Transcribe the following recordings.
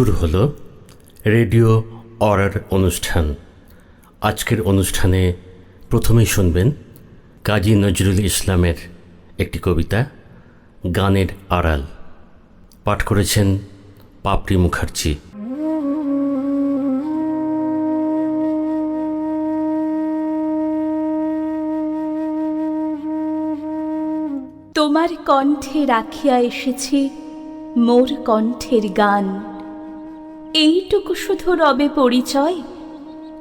শুরু হলো রেডিও অরার অনুষ্ঠান। আজকের অনুষ্ঠানে প্রথমেই শুনবেন কাজী নজরুল ইসলামের একটি কবিতা, গানের আড়াল। পাঠ করেছেন পাপড়ি মুখার্জি। তোমার কণ্ঠে রাখিয়া এসেছি মোর কণ্ঠের গান। এইটুকু শুধু রবে পরিচয়,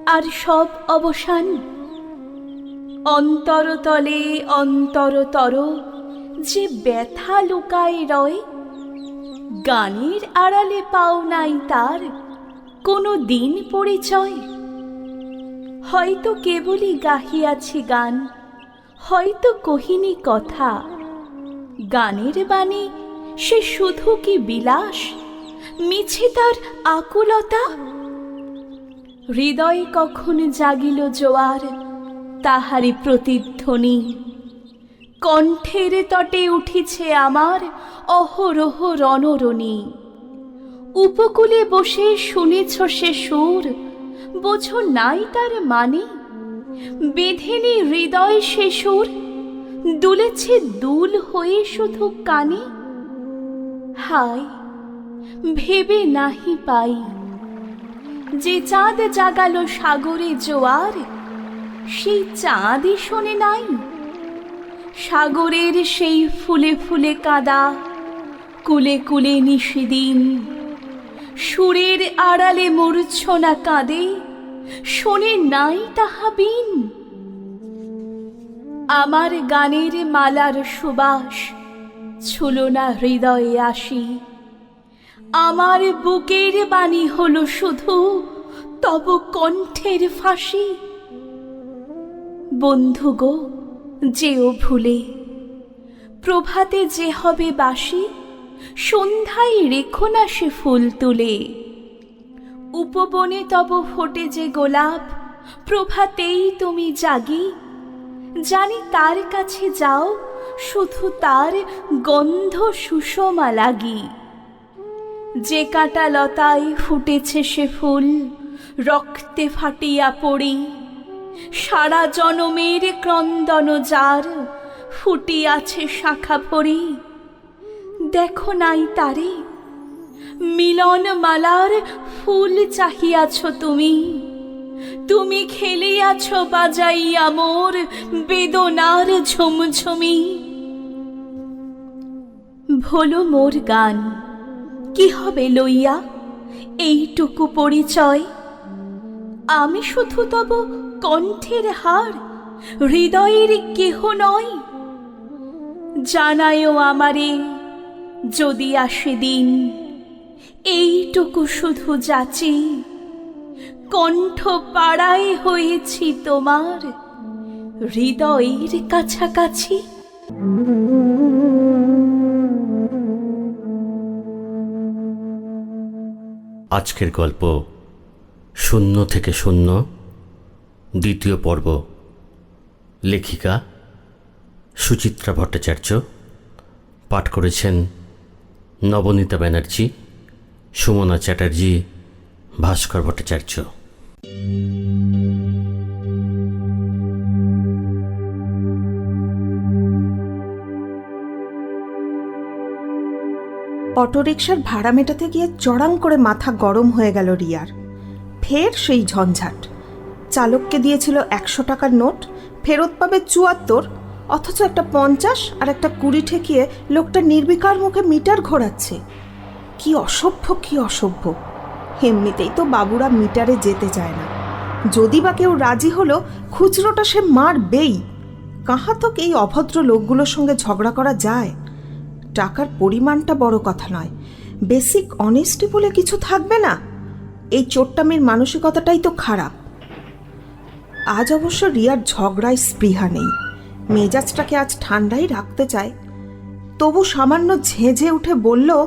আর সব অবসান? অন্তরতলে অন্তরতর যে ব্যথা লুকায় রয়, গানের আড়ালে পাও নাই তার কোনো দিন পরিচয়। হয়তো কেবলই গাহিয়াছি গান, হয়তো কহিনি কথা, গানের বাণী সে শুধু কি বিলাস? মিছে তার আকুলতা? হৃদয় কখন জাগিল জোয়ার তাহারি প্রতিধ্বনি। কণ্ঠের তটে উঠিছে আমার অহরহ রণরণী। উপকূলে বসে শুনেছ সে সুর, বোঝো নাই তার মানে? বেঁধেনি হৃদয় সে সুর, দুলেছে দুল হয়ে শুধু কানে? হায়! ভেবে নাহি পাই। যে চাঁদ জাগালো সাগরে জোয়ার, সেই চাঁদই শোনে নাই। সাগরের সেই ফুলে ফুলে কাদা, কুলে কুলে নিষিদিন সুরের আড়ালে মূর্ছনা কাঁদে, শোনে নাই তাহা বিন। আমার গানের মালার সুবাস ছুলো না হৃদয়ে আসি। আমার বুকের বাণী হলো শুধু তব কণ্ঠের ফাঁসি। বন্ধু গো, যেও ভুলে। প্রভাতে যে হবে বাসি সন্ধ্যায় রেখো না সে ফুল তুলে। উপবনে তব ফোটে যে গোলাপ, প্রভাতেই তুমি জাগি। জানি তার কাছে যাও, শুধু তার গন্ধ সুষমা লাগি। যে কাটা লতায় ফুটেছে সে ফুল, রক্তে ফাটিয়া পড়ি। সারা জনমের ক্রন্দন যার ফুটিয়াছে শাখা ভরি। দেখো নাই তারে মিলন মালার ফুল চাহিয়াছ তুমি। তুমি খেলিয়াছ বাজাইয়া মোর বেদনার ঝুমঝুমি। ভোলো মোর গান। কি হবে লইয়া? এইটুকু পরিচয়। আমি শুধু তব কণ্ঠের হার, হৃদয়ের কেহ নয় জানায়ও আমারে, যদি আসে দিন, এইটুকু শুধু যাচি। কণ্ঠ পাড়ায় হয়েছি তোমার, হৃদয়ের কাছাকাছি। আজকের গল্প শূন্য থেকে শূন্য, দ্বিতীয় পর্ব। লেখিকা সুচিত্রা ভট্টাচার্য। পাঠ করেছেন নবনীতা ব্যানার্জি, সুমনা চ্যাটার্জি, ভাস্কর ভট্টাচার্য। অটোরিকশার ভাড়া মেটাতে গিয়ে চড়াং করে মাথা গরম হয়ে গেল রিয়ার। ফের সেই ঝঞ্ঝাট। চালককে দিয়েছিল একশো টাকার নোট, ফেরত পাবে চুয়াত্তর, অথচ একটা পঞ্চাশ আর একটা কুড়ি ঠেকিয়ে লোকটা নির্বিকার মুখে মিটার ঘোরাচ্ছে। কি অসভ্য কি অসভ্য। এমনিতেই তো বাবুরা মিটারে যেতে চায় না। যদি বা কেউ রাজি হলো, খুচরোটা সে মারবেই। কাহাতক এই অভদ্র লোকগুলোর সঙ্গে ঝগড়া করা যায়? টাকার পরিমাণটা বড় কথা নয়। বেসিক অনেস্টি বলে কিছু থাকবে না। এই চোট্টামের মানসিকতাটাই তো খারাপ। আজ অবশ্য রিয়ার ঝগড়ায় স্পৃহা নেই। মেজাজটাকে আজ ঠান্ডাই রাখতে চায়। তবু সামান্য ঝেঁঝে উঠে বলল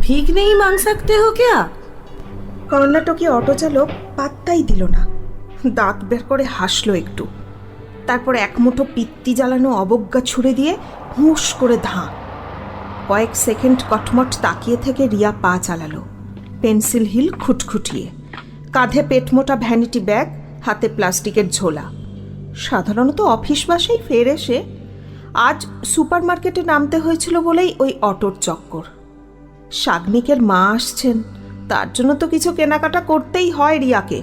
ভিগ নেই মাংসাকতে হো কর্ণাটকে অটো অটোচালক পাত্তাই দিল না। দাঁত বের করে হাসলো একটু। তারপর এক মুঠো পিত্তি জ্বালানো অবজ্ঞা ছুড়ে দিয়ে হুঁশ করে ধাঁ। কয়েক সেকেন্ড কটমট তাকিয়ে থেকে রিয়া পা চালালো। পেন্সিল হিল খুটখুটিয়ে। কাঁধে পেটমোটা ভ্যানিটি ব্যাগ, হাতে প্লাস্টিকের ঝোলা। সাধারণত অফিস বাসেই ফের এসে আজ সুপার মার্কেটে নামতে হয়েছিল বলেই ওই অটোর চক্কর। শাগনিকের মা আসছেন। তার জন্য তো কিছু কেনাকাটা করতেই হয় রিয়াকে।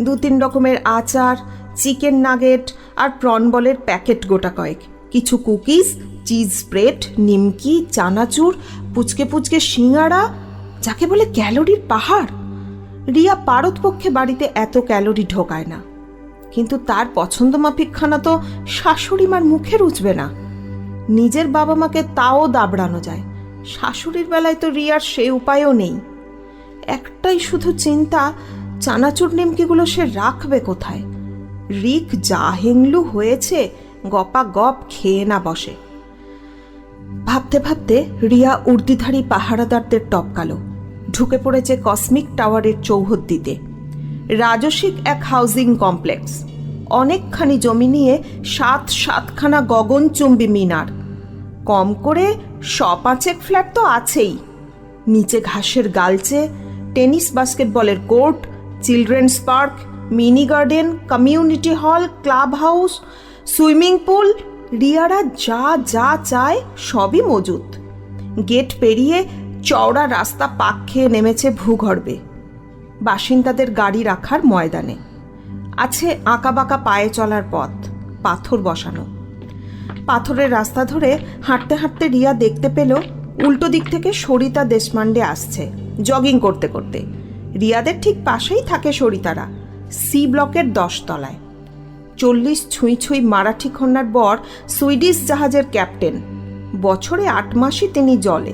দু তিন রকমের আচার, চিকেন নাগেট আর প্রন বলের প্যাকেট গোটা কয়েক। কিছু কুকিজ চিজ স্প্রেড নিমকি, চানাচুর, পুচকে পুচকে সিঙাড়া, যাকে বলে ক্যালোরির পাহাড়। রিয়া পারতপক্ষে বাড়িতে এত ক্যালোরি ঢোকায় না। কিন্তু তার পছন্দ মাফিক খানা তো শাশুড়ি মার মুখে রুচবে না। নিজের বাবা মাকে তাও দাবড়ানো যায়। শাশুড়ির বেলায় তো রিয়ার সে উপায়ও নেই। একটাই শুধু চিন্তা, চানাচুর নিমকিগুলো সে রাখবে কোথায়? রিক যা হেংলু হয়েছে, গপা গপ খেয়ে না বসে। ভাবতে ভাবতে রিয়া উর্দিধারী পাহারাদারদের টপকালো। ঢুকে পড়েছে কসমিক টাওয়ারের চৌহদ্দিতে। রাজসিক এক হাউজিং কমপ্লেক্স। অনেকখানি জমি নিয়ে সাত সাতখানা গগনচুম্বী মিনার। কম করে শ পাঁচেক ফ্ল্যাট তো আছেই। নিচে ঘাসের গালচে, tennis বাস্কেটবলের court, children's park, mini garden, community hall, club house, swimming pool রিয়ারা যা যা চায় সবই মজুত। গেট পেরিয়ে চওড়া রাস্তা পাক খেয়ে নেমেছে ভূগর্ভে। বাসিন্দাদের গাড়ি রাখার ময়দানে। আছে আঁকাবাঁকা পায়ে চলার পথ, পাথর বসানো। পাথরের রাস্তা ধরে হাঁটতে হাঁটতে রিয়া দেখতে পেল, উল্টো দিক থেকে সরিতা দেশমান্ডে আসছে, জগিং করতে করতে। রিয়াদের ঠিক পাশেই থাকে সরিতারা, সি ব্লকের দশতলায়। চল্লিশ ছুঁই ছুঁই মারাঠি কন্যার বর সুইডিশ জাহাজের ক্যাপ্টেন। বছরে আট মাসই তিনি জলে।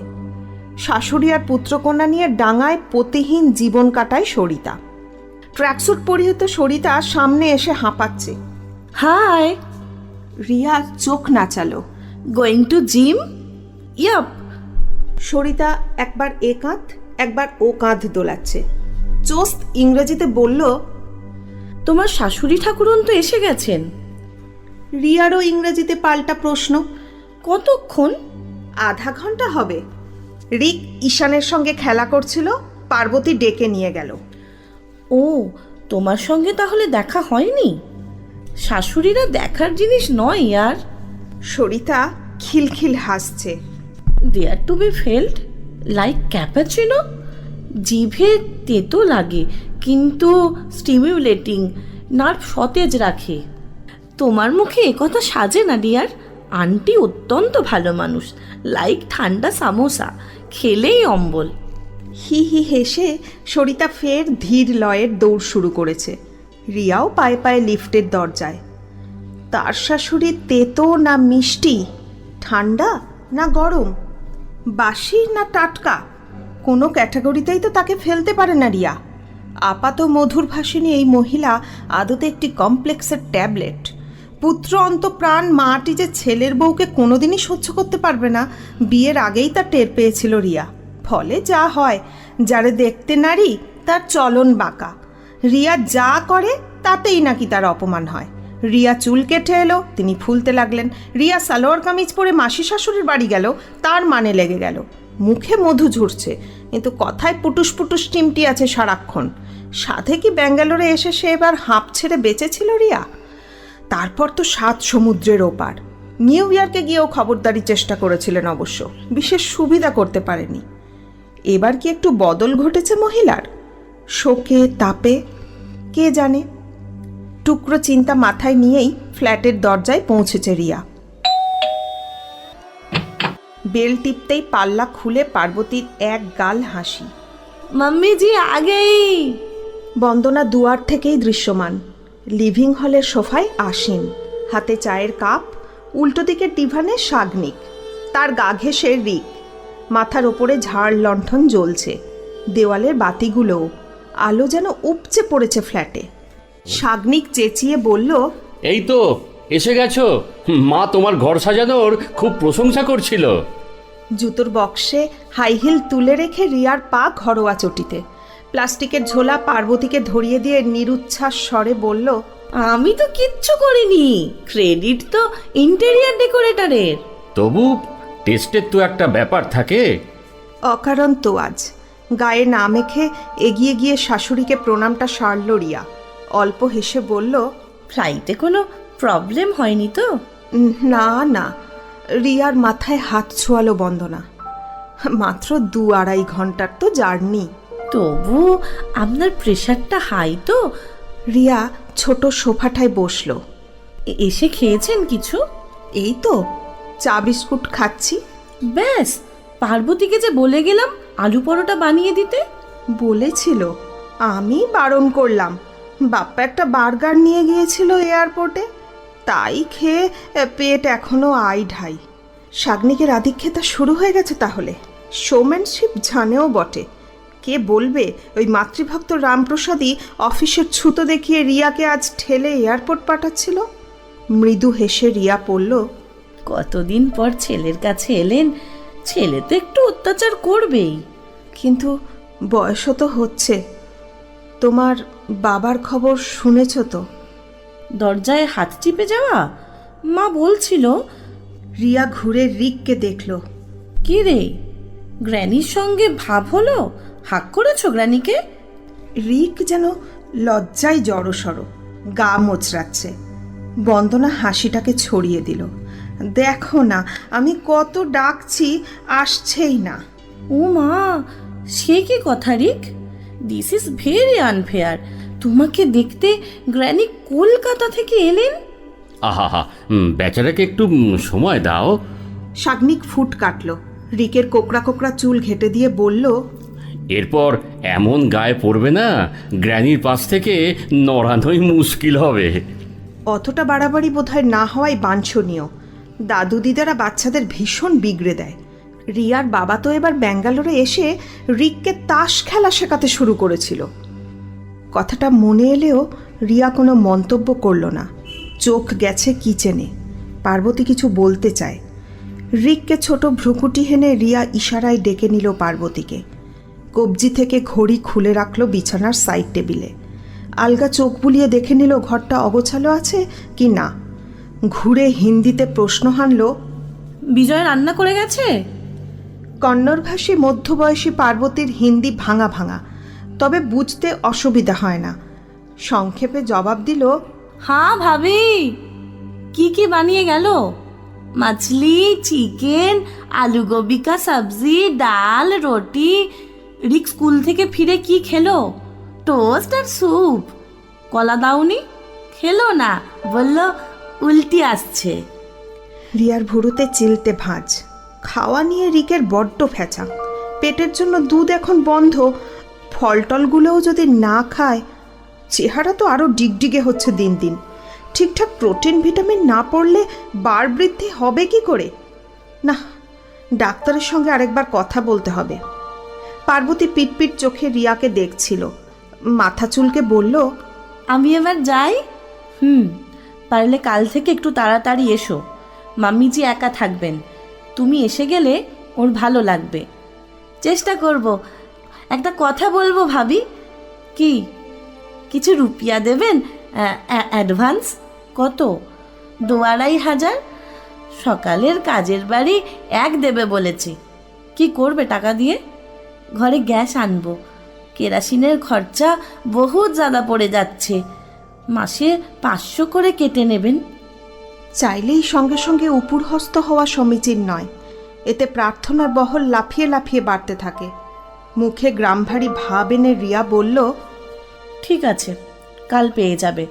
শাশুড়ি আর পুত্রকন্যা নিয়ে ডাঙায় পতিহীন জীবন কাটায় সরিতা। ট্র্যাকস্যুট পরিহিত সরিতা সামনে এসে হাঁপাচ্ছে। হাই! রিয়া চোখ নাচালো। Going to gym yup Sarita একবার এ কাঁধ, একবার ও কাঁধ দোলাচ্ছে। চোস্ত ইংরেজিতে বলল তোমার শাশুড়ি ঠাকুরন তো এসে গেছেন। রিয়ারও ইংরেজিতে পাল্টা প্রশ্ন। কতক্ষণ? আধা ঘণ্টা হবে। রিক ঈশানের সঙ্গে খেলা করছিল পার্বতী ডেকে নিয়ে গেল। ও তোমার সঙ্গে তাহলে দেখা হয়নি? শাশুড়িরা দেখার জিনিস নয় আর। সরিতা খিলখিল হাসছে। There to be felt like cappuccino জিভে তেতো লাগে, কিন্তু স্টিমিউলেটিং নার্ভ সতেজ রাখে। তোমার মুখে একথা সাজে না, ডিয়ার। আন্টি অত্যন্ত ভালো মানুষ লাইক ঠান্ডা সামোসা, খেলেই অম্বল। হি হি, হেসে সরিতা ফের ধীর লয়ের দৌড় শুরু করেছে। রিয়াও পায়ে পায়ে লিফটের দরজায়। তার শাশুড়ি তেতো না মিষ্টি? ঠান্ডা না গরম? বাসি না টাটকা? কোনো ক্যাটাগরিতেই তো তাকে ফেলতে পারে না রিয়া। আপাত মধুর ভাষিনী এই মহিলা আদতে একটি কমপ্লেক্সের ট্যাবলেট। পুত্র অন্তপ্রাণ, মাটি যে ছেলের বউকে কোনোদিনই সহ্য করতে পারবে না, বিয়ের আগেই তা টের পেয়েছিল রিয়া। ফলে যা হয়, যারে দেখতে নারী, তার চলন বাঁকা। রিয়া যা করে, তাতেই নাকি তার অপমান হয়। রিয়া চুল কেটে এলো, তিনি ফুলতে লাগলেন। রিয়া সালোয়ার কামিজ পরে মাসি শাশুড়ির বাড়ি গেল, তার মানে লেগে গেল। মুখে মধু ঝরছে। কিন্তু কথায় পুটুস পুটুস টিমটি আছে সারাক্ষণ। সাথে কি ব্যাঙ্গালোরে এসে সে এবার হাঁপ ছেড়ে বেঁচেছিল রিয়া? তারপর তো সাত সমুদ্রের ওপার। নিউ ইয়র্কে গিয়েও খবরদারি চেষ্টা করেছিলেন অবশ্য। বিশেষ সুবিধা করতে পারেনি। এবার কি একটু বদল ঘটেছে মহিলার? শোকে, তাপে, কে জানে? টুকরো চিন্তা মাথায় নিয়েই ফ্ল্যাটের দরজায় পৌঁছেছে রিয়া। বেল টিপতেই পাল্লা খুলে পার্বতীর এক গাল হাসি। মাম্মিজি আগেই। বন্দনা দুয়ার থেকেই দৃশ্যমান। লিভিং হলের সোফায় আসীন। হাতে চায়ের কাপ উল্টো দিকের ডিভানে শাগনিক তার গা ঘেঁষে রিক। মাথার ওপরে ঝাড় লণ্ঠন জ্বলছে। দেওয়ালের বাতিগুলোও। আলো যেন উপচে পড়েছে ফ্ল্যাটে। শাগনিক চেঁচিয়ে বলল এই তো এসে গেছো? মা তোমার ঘর সাজানোর খুব প্রশংসা করছিল। জুতোর বক্সে হাই হিল তুলে রেখে রিয়ার পা ঘরোয়া চটিতে। প্লাস্টিকের ঝোলা পার্বতীকে ধরিয়ে দিয়ে নিরুচ্ছ্বাস স্বরে বলল আমি তো কিচ্ছু করিনি। ক্রেডিট তো ইন্টেরিয়ার ডেকোরেটরের। তবু টেস্টের তো একটা ব্যাপার থাকে। অকারণ তো আজ। গায়ে না মেখে এগিয়ে গিয়ে শাশুড়িকে প্রণামটা সারল রিয়া। অল্প হেসে বলল ফ্লাইটে কোনো প্রবলেম হয়নি তো? না না। রিয়ার মাথায় হাত ছোয়ালো বন্দনা। মাত্র দু আড়াই ঘণ্টার তো জার্নি। তবু আপনার প্রেশারটা হাই তো। রিয়া ছোট সোফাটায় বসল। এসে খেয়েছেন কিছু? এই তো চা বিস্কুট খাচ্ছি। ব্যাস পার্বতীকে যে বলে গেলাম আলু পরোটা বানিয়ে দিতে। বলেছিল আমি বারণ করলাম। বাপ্পা একটা বার্গার নিয়ে গিয়েছিল এয়ারপোর্টে। তাই খেয়ে পেট এখনও আই ঢাই। শাগনিকের আধিক্ষেতা শুরু হয়ে গেছে তাহলে। শোম্যানশিপ জানেও বটে। কে বলবে ওই মাতৃভক্ত রামপ্রসাদই অফিসের ছুতো দেখিয়ে রিয়াকে আজ ঠেলে এয়ারপোর্ট পাঠাচ্ছিল? মৃদু হেসে রিয়া পড়ল কতদিন পর ছেলের কাছে এলেন ছেলে তো একটু অত্যাচার করবেই। কিন্তু বয়সও তো হচ্ছে। তোমার বাবার খবর শুনেছ তো? দরজায় হাত চিপে যাওয়া? মা বলছিল রিয়া ঘুরে রিককে দেখল। কি রে? গ্র্যানির সঙ্গে ভাব হলো? হাক করেছ গ্র্যানিকে? রিক যেন লজ্জায় জড়সড় গা মোচড়াচ্ছে। বন্দনা হাসিটাকে ছড়িয়ে দিল। দেখো না আমি কত ডাকছি আসছেই না। ও মা সে কি কথা রিক? দিস ইজ ভেরি আনফেয়ার তোমাকে দেখতে গ্র্যানি কলকাতা থেকে এলেন? আহা হা বেচারাকে একটু সময় দাও। শাগনিক ফুট কাটল। রিকের কোকড়া কোকড়া চুল ঘেটে দিয়ে বলল এরপর এমন গায়ে পড়বে না গ্র্যানির পাশ থেকে নড়ানোই মুশকিল হবে। অতটা বাড়াবাড়ি বোধহয় না হওয়াই বাঞ্ছনীয়। দাদু দিদারা বাচ্চাদের ভীষণ বিগড়ে দেয়। রিয়ার বাবা তো এবার ব্যাঙ্গালোরে এসে রিককে তাস খেলা শেখাতে শুরু করেছিল। কথাটা মনে এলেও রিয়া কোনো মন্তব্য করল না। চোখ গেছে কিচেনে। পার্বতী কিছু বলতে চায়। রিককে ছোট ভ্রুকুটি হেনে রিয়া ইশারায় ডেকে নিল পার্বতীকে। কবজি থেকে ঘড়ি খুলে রাখল বিছানার সাইড টেবিলে। আলগা চোখ বুলিয়ে দেখে নিল ঘরটা অগোছালো আছে কি না। ঘুরে হিন্দিতে প্রশ্ন হানল বিজয় রান্না করে গেছে? কন্নড়ভাষী মধ্যবয়সী পার্বতীর হিন্দি ভাঙা ভাঙা। তবে বুঝতে অসুবিধা হয় না। সংক্ষেপে জবাব দিল হ্যাঁ ভাবি কি কি বানিয়ে গেল? মাছলি চিকেন আলু গোবি কা সবজি ডাল রুটি। রিক স্কুল থেকে ফিরে কি খেলো? টোস্ট আর স্যুপ। কলা দাওনি? খেলো না বলল উল্টি আসছে। রিয়ার ভুরুতে চিলতে ভাঁজ। খাওয়া নিয়ে রিকের বড্ড ফ্যাচা। পেটের জন্য দুধ এখন বন্ধ ফলটলগুলোও যদি না খায়, চেহারা তো আরও ডিগডিগে হচ্ছে দিন দিন। ঠিকঠাক প্রোটিন, ভিটামিন না পড়লে বার বৃদ্ধি হবে কি করে? না, ডাক্তারের সঙ্গে আরেকবার কথা বলতে হবে। পার্বতী পিটপিট চোখে রিয়াকে দেখছিল। মাথা চুলকে বলল, আমি এবার যাই? হুম, পারলে কাল থেকে একটু তাড়াতাড়ি এসো। মাম্মিজি একা থাকবেন। তুমি এসে গেলে ওর ভালো লাগবে। চেষ্টা করব একটা কথা বলব ভাবি। কি? কিছু রুপিয়া দেবেন? অ্যা- অ্যা- অ্যাডভান্স? কত? দু আড়াই হাজার? সকালের কাজের বাড়ি এক দেবে বলেছি। কি করবে টাকা দিয়ে? ঘরে গ্যাস আনব। কেরাসিনের খরচা বহুত জাদা পড়ে যাচ্ছে। মাসে পাঁচশো করে কেটে নেবেন। চাইলেই সঙ্গে সঙ্গে উপুরহস্ত হওয়া সমীচীন নয়। এতে প্রার্থনার বহল লাফিয়ে লাফিয়ে বাড়তে থাকে। মুখে গ্রামভারী ভাব এনে রিয়া বলল ঠিক আছে কাল পেয়ে যাবে।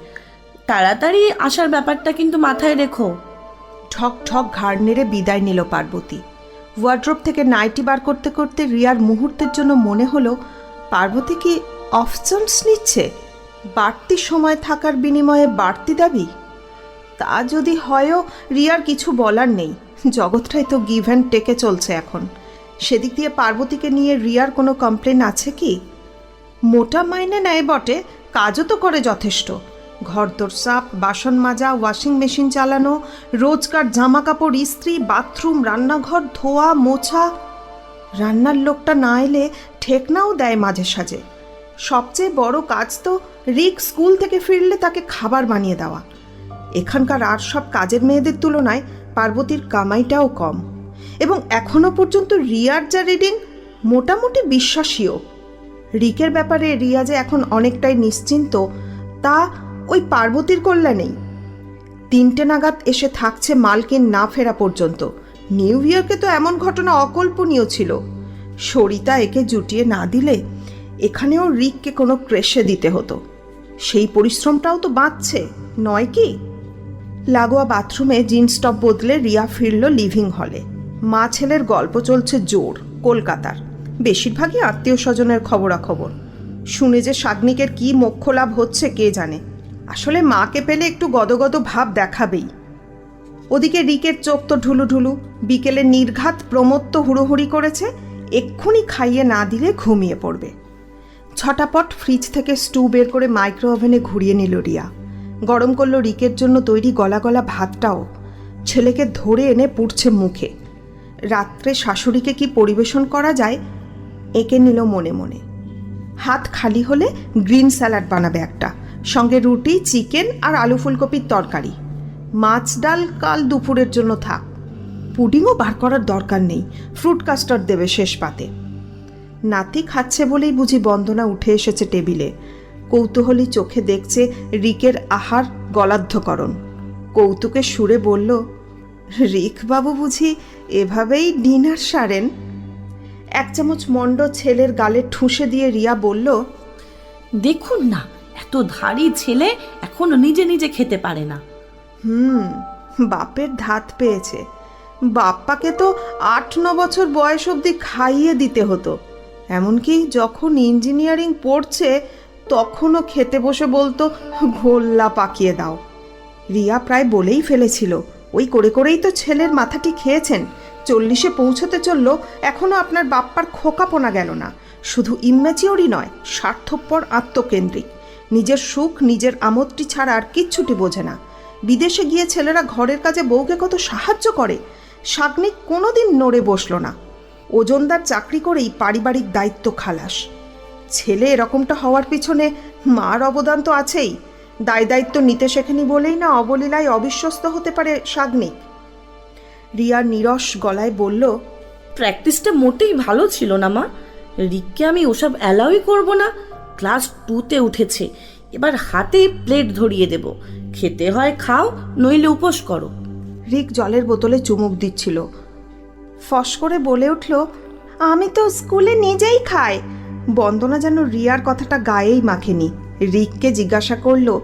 তাড়াতাড়ি আসার ব্যাপারটা কিন্তু মাথায় রেখো। ঠক ঠক ঘাড় নেড়ে বিদায় নিল পার্বতী। ওয়ার্ড্রোপ থেকে নাইটি বার করতে করতে রিয়ার মুহূর্তের জন্য মনে হলো পার্বতী কি অফ চান্স নিচ্ছে? বাড়তি সময় থাকার বিনিময়ে বাড়তি দাবি? তা যদি হয়ও রিয়ার কিছু বলার নেই। জগৎটাই তো গিভ অ্যান্ড টেকে চলছে এখন। সেদিক দিয়ে পার্বতীকে নিয়ে রিয়ার কোনো কমপ্লেন আছে কি? মোটা মাইনে নেয় বটে, কাজও তো করে যথেষ্ট। ঘরদোর সাপ, বাসন মাজা ওয়াশিং মেশিন চালানো, রোজকার জামা কাপড় ইস্ত্রি বাথরুম রান্নাঘর, ধোয়া, মোছা। রান্নার লোকটা না এলে ঠেকনাও দেয় মাঝে সাঝে। সবচেয়ে বড় কাজ তো রিক স্কুল থেকে ফিরলে তাকে খাবার বানিয়ে দেওয়া। এখানকার আর সব কাজের মেয়েদের তুলনায় পার্বতীর কামাইটাও কম। এবং এখনও পর্যন্ত রিয়ার যা রিডিং মোটামুটি বিশ্বাসীও। রিকের ব্যাপারে রিয়া যে এখন অনেকটাই নিশ্চিন্ত, তা ওই পার্বতীর কল্যাণেই। তিনটে নাগাদ এসে থাকছে মালকিন না ফেরা পর্যন্ত। নিউ ইয়র্কে তো এমন ঘটনা অকল্পনীয় ছিল। সরিতা একে জুটিয়ে না দিলে এখানেও রিককে কোনো ক্রেশে দিতে হতো। সেই পরিশ্রমটাও তো বাঁচছে, নয় কি? লাগোয়া বাথরুমে জিন্স টপ বদলে রিয়া ফিরল লিভিং হলে। মা ছেলের গল্প চলছে জোর, কলকাতার। বেশিরভাগই আত্মীয় স্বজনের খবরাখবর। শুনে যে সাগ্নিকের কি মোক্ষ লাভ হচ্ছে, কে জানে? আসলে মাকে পেলে একটু গদগদ ভাব দেখাবেই। ওদিকে রিকের চোখ তো ঢুলু ঢুলু বিকেলে নির্ঘাত প্রমোদ তো হুড়োহুড়ি করেছে, এক্ষুনি খাইয়ে না দিলে ঘুমিয়ে পড়বে। ছটাপট ফ্রিজ থেকে স্টু বের করে মাইক্রো ওভেনে ঘুরিয়ে নিল রিয়া। গরম করল রিকের জন্য তৈরি গলা গলা ভাতটাও। ছেলেকে ধরে এনে পুড়ছে মুখে। রাত্রে শাশুড়িকে কি পরিবেশন করা যায়? এঁকে নিল মনে মনে। হাত খালি হলে গ্রিন স্যালাড বানাবে একটা। সঙ্গে রুটি, চিকেন আর আলু ফুলকপির তরকারি। মাছ, ডাল কাল দুপুরের জন্য থাক। পুডিংও বার করার দরকার নেই। ফ্রুট কাস্টার্ড দেবে শেষ পাতে। নাতি খাচ্ছে বলেই বুঝি বন্দনা উঠে এসেছে টেবিলে। কৌতূহলী চোখে দেখছে রিকের আহার গলাধ্যকরণ কৌতুকের সুরে বলল রিক বাবু বুঝি এভাবেই ডিনার সারেন? এক চামচ মণ্ড ছেলের গালে ঠুসে দিয়ে রিয়া বলল দেখুন না এত ধাড়ি ছেলে এখনও নিজে নিজে খেতে পারে না। হুম বাপের ধাত পেয়েছে। বাপ্পাকে তো আট ন বছর বয়স অবধি খাইয়ে দিতে হতো। এমনকি যখন ইঞ্জিনিয়ারিং পড়ছে তখনও খেতে বসে বলতো গোল্লা পাকিয়ে দাও। রিয়া প্রায় বলেই ফেলেছিল। ওই করে করেই তো ছেলের মাথাটি খেয়েছেন। চল্লিশে পৌঁছতে চলল এখনও আপনার বাপ্পার খোকাপোনা গেল না। শুধু ইম্যাচিওরই নয়, স্বার্থপর আত্মকেন্দ্রিক। নিজের সুখ, নিজের আমোদটি ছাড়া আর কিচ্ছুটি বোঝে না। বিদেশে গিয়ে ছেলেরা ঘরের কাজে বউকে কত সাহায্য করে সাগ্নিক কোনোদিন নড়ে বসল না। ওজনদার চাকরি করেই পারিবারিক দায়িত্ব খালাস। ছেলে এরকমটা হওয়ার পিছনে মার অবদান তো আছেই। দায় দায়িত্ব নিতে শেখেনি বলেই না অবলীলায় অবিশ্বস্ত হতে পারে সাগ্নিক রিয়ার নিরস গলায় বলল প্র্যাকটিসটা মোটেই ভালো ছিল না মা। রিককে আমি ওসব অ্যালাউই করব না। ক্লাস টুতে উঠেছে। এবার হাতে প্লেট ধরিয়ে দেব। খেতে হয় খাও নইলে উপোস করো। রিক জলের বোতলে চুমুক দিচ্ছিল। ফস করে বলে উঠল আমি তো স্কুলে নিজেই খাই। বন্দনা যেন রিয়ার কথাটা গায়েই মাখেনি। রিককে জিজ্ঞাসা করল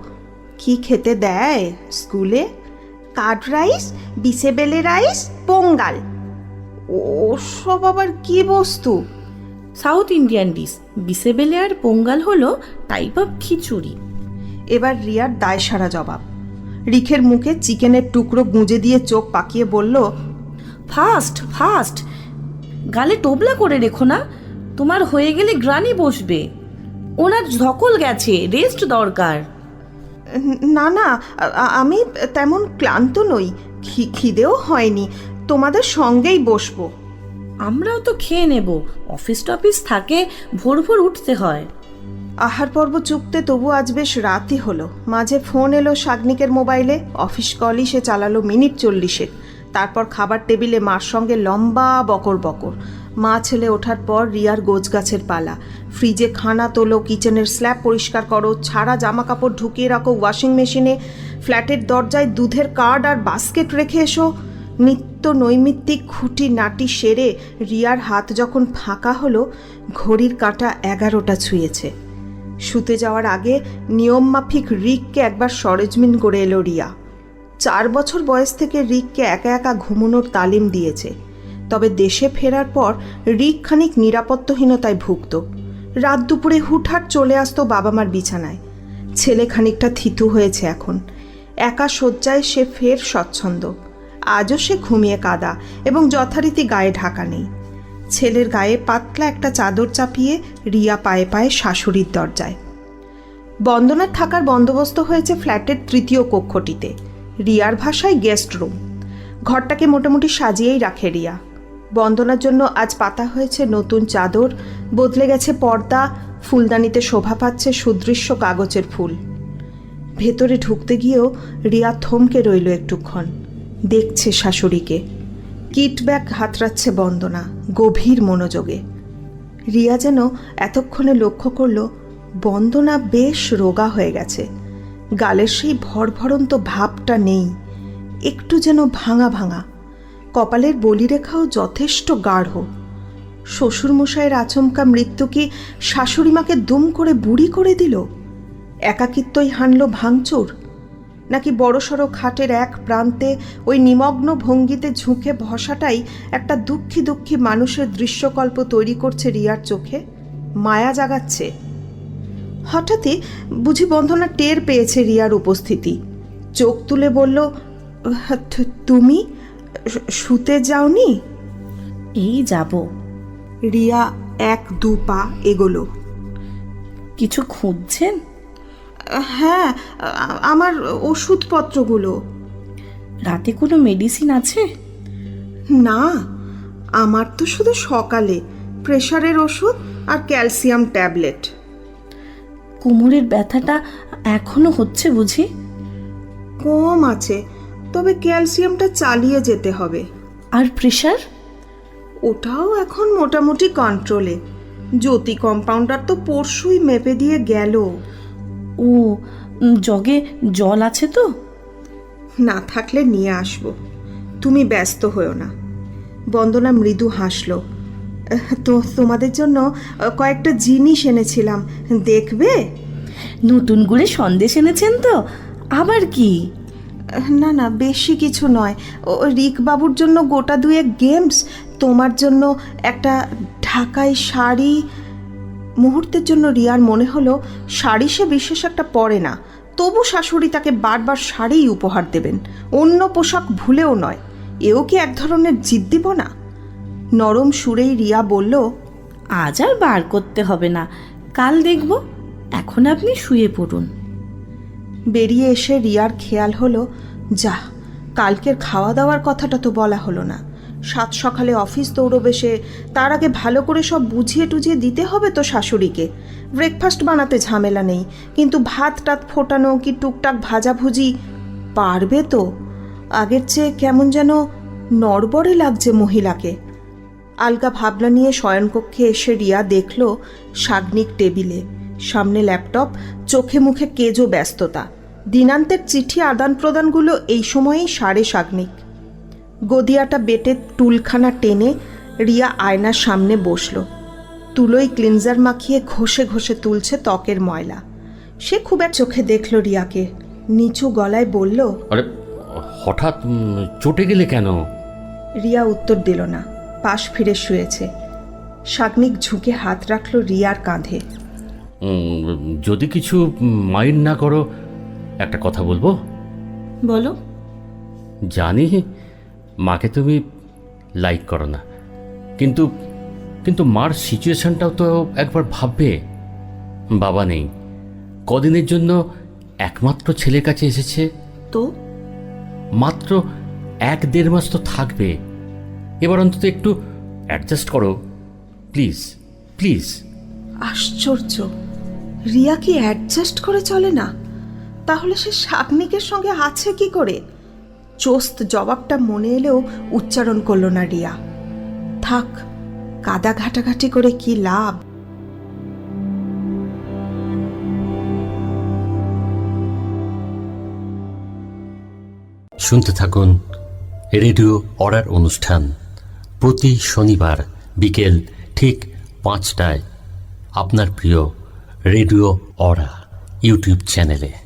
কি খেতে দেয় স্কুলে? Curd rice bisibele rice pongal? ওসব আবার কি বস্তু? সাউথ ইন্ডিয়ান ডিশ বিসেবেলে আর পোঙ্গাল হলো টাইপ অফ খিচুড়ি। এবার রিয়ার দায় সারা জবাব। রিখের মুখে চিকেনের টুকরো গুঁজে দিয়ে চোখ পাকিয়ে বলল ফাস্ট ফাস্ট গালে টোবলা করে রেখো না তোমার হয়ে গেলে গ্রানি বসবে। ওনার ধকল গেছে রেস্ট দরকার। না না আমি তেমন ক্লান্ত নই খিদেও হয়নি তোমাদের সঙ্গেই বসবো। আমরাও তো খেয়ে নেব অফিস টফিস থাকে ভোর ভোর উঠতে হয়। আহার পর্ব চুকতে তবু আজ বেশ রাতই হলো মাঝে ফোন এলো সাগ্নিকের মোবাইলে অফিস কলই সে চালালো মিনিট চল্লিশে তারপর খাবার টেবিলে মার সঙ্গে লম্বা বকর বকর মা ছেলে ওঠার পর রিয়ার গোছগাছের পালা। ফ্রিজে খানা তোলো, কিচেনের স্ল্যাব পরিষ্কার করো, ছাড়া জামা কাপড় ঢুকিয়ে রাখো, ওয়াশিং মেশিনে, ফ্ল্যাটের দরজায় দুধের কার্ড আর বাস্কেট রেখে এসো। নিত্য নৈমিত্তিক খুঁটি নাটি সেরে রিয়ার হাত যখন ফাঁকা হলো, ঘড়ির কাঁটা এগারোটা ছুঁয়েছে। শুতে যাওয়ার আগে নিয়মমাফিক রিককে একবার সরেজমিন করে এলো রিয়া। চার বছর বয়স থেকে রিককে একা একা ঘুমোনোর তালিম দিয়েছে। তবে দেশে ফেরার পর রিক খানিক নিরাপত্তহীনতায় ভুগত। রাত দুপুরে হুটহাট চলে আসতো বাবা মার বিছানায়। ছেলে খানিকটা থিতু হয়েছে এখন। একা শয্যায় সে ফের স্বচ্ছন্দ। আজও সে ঘুমিয়ে কাদা এবং যথারীতি গায়ে ঢাকা নেই। ছেলের গায়ে পাতলা একটা চাদর চাপিয়ে রিয়া পায়ে পায়ে শাশুড়ির দরজায়। বন্দনার থাকার বন্দোবস্ত হয়েছে ফ্ল্যাটের তৃতীয় কক্ষটিতে। রিয়ার ভাষায় গেস্ট রুম। ঘরটাকে মোটামুটি সাজিয়েই রাখে রিয়া। বন্দনার জন্য আজ পাতা হয়েছে নতুন চাদর, বদলে গেছে পর্দা, ফুলদানিতে শোভা পাচ্ছে সুদৃশ্য কাগজের ফুল। ভেতরে ঢুকতে গিয়েও রিয়া থমকে রইল একটুক্ষণ। দেখছে শাশুড়িকে। কিট ব্যাগ হাতড়াচ্ছে বন্দনা, গভীর মনোযোগে। রিয়া যেন এতক্ষণে লক্ষ্য করল, বন্দনা বেশ রোগা হয়ে গেছে। গালের সেই ভরভরন্ত ভাবটা নেই। একটু যেন ভাঙা ভাঙা। কপালের বলিরেখাও যথেষ্ট গাঢ়। শ্বশুরমশাইয়ের আচমকা মৃত্যু কি শাশুড়িমাকে দুম করে বুড়ি করে দিল? একাকিত্বই হানল ভাঙচুর? নাকি বড়সড় খাটের এক প্রান্তে ওই নিমগ্ন ভঙ্গিতে ঝুঁকে ভসাটাই একটা দুঃখী দুঃখী মানুষের দৃশ্যকল্প তৈরি করছে রিয়ার চোখে? মায়া জাগাচ্ছে। হঠাৎই বুঝি বন্ধনা টের পেয়েছে রিয়ার উপস্থিতি। চোখ তুলে বলল তুমি? শু- শুতে যাওনি? এই যাব। রিয়া এক দু পা এগোলো। কিছু খুঁজছেন? হ্যাঁ আমার ওষুধপত্রগুলো। রাতে কোনো মেডিসিন আছে? না আমার তো শুধু সকালে। প্রেশারের ওষুধ আর ক্যালসিয়াম ট্যাবলেট। কোমরের ব্যথাটা এখনও হচ্ছে বুঝি? কম আছে। তবে ক্যালসিয়ামটা চালিয়ে যেতে হবে। আর প্রেশার? ওটাও এখন মোটামুটি কন্ট্রোলে জ্যোতি কম্পাউন্ডার তো পরশুই মেপে দিয়ে গেল। ও জগে জল আছে তো? না থাকলে নিয়ে আসব। তুমি ব্যস্ত হয়েও না। বন্দনা মৃদু হাসলো। "আহ, তো তোমাদের জন্য কয়েকটা জিনিস এনেছিলাম। দেখবে? নতুন করে সন্দেশ এনেছেন তো? আবার কি? না না, বেশি কিছু নয়। ও রিকবাবুর জন্য গোটা দুয়েক গেমস, তোমার জন্য একটা ঢাকাই শাড়ি। মুহূর্তের জন্য রিয়ার মনে হলো শাড়ি সে বিশেষ একটা পরে না। তবু শাশুড়ি তাকে বারবার শাড়িই উপহার দেবেন। অন্য পোশাক ভুলেও নয়। এও কি এক ধরনের জিদ্দিব না নরম সুরেই রিয়া বলল, আজ আর বার করতে হবে না। কাল দেখব। এখন আপনি শুয়ে পড়ুন। বেরিয়ে এসে রিয়ার খেয়াল হলো, যা, কালকের খাওয়া দাওয়ার কথাটা তো বলা হলো না। সাত সকালে অফিস দৌড়বে সে, তার আগে ভালো করে সব বুঝিয়ে টুঝিয়ে দিতে হবে তো শাশুড়িকে। ব্রেকফাস্ট বানাতে ঝামেলা নেই, কিন্তু ভাত টাত ফোটানো কি টুকটাক ভাজাভুজি, পারবে তো। আগের চেয়ে কেমন যেন নড়বড়ে লাগছে মহিলাকে। আলগা ভাবনা নিয়ে শয়নকক্ষে এসে রিয়া দেখল সাগ্নিক টেবিলে। সামনে ল্যাপটপ, চোখে মুখে কেজো ব্যস্ততা। দিনান্তের চিঠি আদান প্রদানগুলো এই সময়েই সারে সাগ্নিক। গদিয়াটা বেটে টুলখানা টেনে রিয়া আয়নার সামনে বসল। তুলোই ক্লিনজার মাখিয়ে ঘষে ঘষে তুলছে ত্বকের ময়লা। সে খুব এক চোখে দেখল রিয়াকে। নিচু গলায় বলল আরে হঠাৎ চটে গেলে কেন? রিয়া উত্তর দিল না। পাশ ফিরে শুয়েছে। সাগ্নিক ঝুঁকে হাত রাখল রিয়ার কাঁধে। যদি কিছু মাইন্ড না করো একটা কথা বলব? বলো। জানি মাকে তুমি লাইক করো না। কিন্তু কিন্তু মার সিচুয়েশনটাও তো একবার ভাববে। বাবা নেই। কদিনের জন্য একমাত্র ছেলের কাছে এসেছে। তো? মাত্র এক দেড় মাস তো থাকবে। এবার অন্তত একটু অ্যাডজাস্ট করো। প্লিজ প্লিজ আশ্চর্য। রিয়া কি অ্যাডজাস্ট করে চলে না? তাহলে সে সাগ্নিকের সঙ্গে আছে কি করে? চোস্ত জবাবটা মনে এলেও উচ্চারণ করল না রিয়া। থাক, কাদা ঘাটাঘাটি করে কি লাভ? শুনতে থাকুন রেডিও অর্ডার অনুষ্ঠান প্রতি শনিবার বিকেল ঠিক পাঁচটায়। আপনার প্রিয় রেডিও অরা ইউটিউব চ্যানেলে।